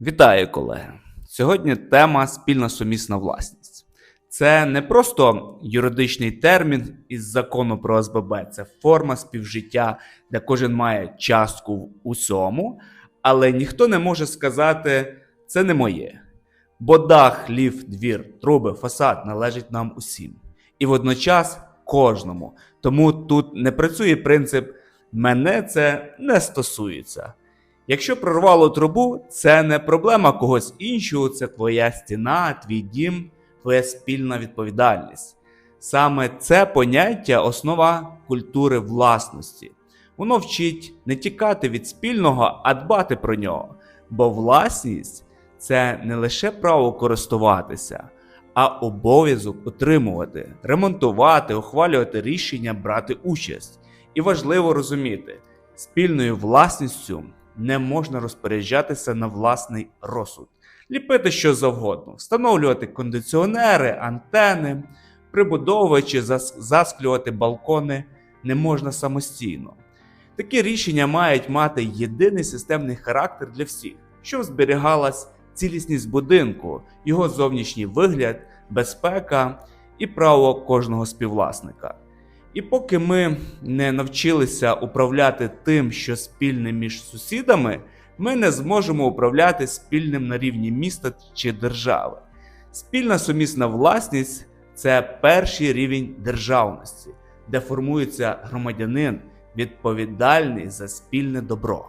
Вітаю, колеги! Сьогодні тема спільна сумісна власність. Це не просто юридичний термін із закону про СББ, це форма співжиття, де кожен має частку в усьому, але ніхто не може сказати це не моє. Бо дах, ліфт, двір, труби, фасад належить нам усім. І водночас кожному. Тому тут не працює принцип мене це не стосується. Якщо прорвало трубу, це не проблема когось іншого, це твоя стіна, твій дім, твоя спільна відповідальність. Саме це поняття основа культури власності. Воно вчить не тікати від спільного, а дбати про нього. Бо власність це не лише право користуватися, а обов'язок утримувати, ремонтувати, ухвалювати рішення, брати участь. І важливо розуміти, спільною власністю не можна розпоряджатися на власний розсуд, ліпити що завгодно, встановлювати кондиціонери, антени, прибудовуючи, засклювати балкони не можна самостійно. Такі рішення мають мати єдиний системний характер для всіх, щоб зберігалась цілісність будинку, його зовнішній вигляд, безпека і право кожного співвласника. І поки ми не навчилися управляти тим, що спільне між сусідами, ми не зможемо управляти спільним на рівні міста чи держави. Спільна сумісна власність це перший рівень державності, де формується громадянин відповідальний за спільне добро.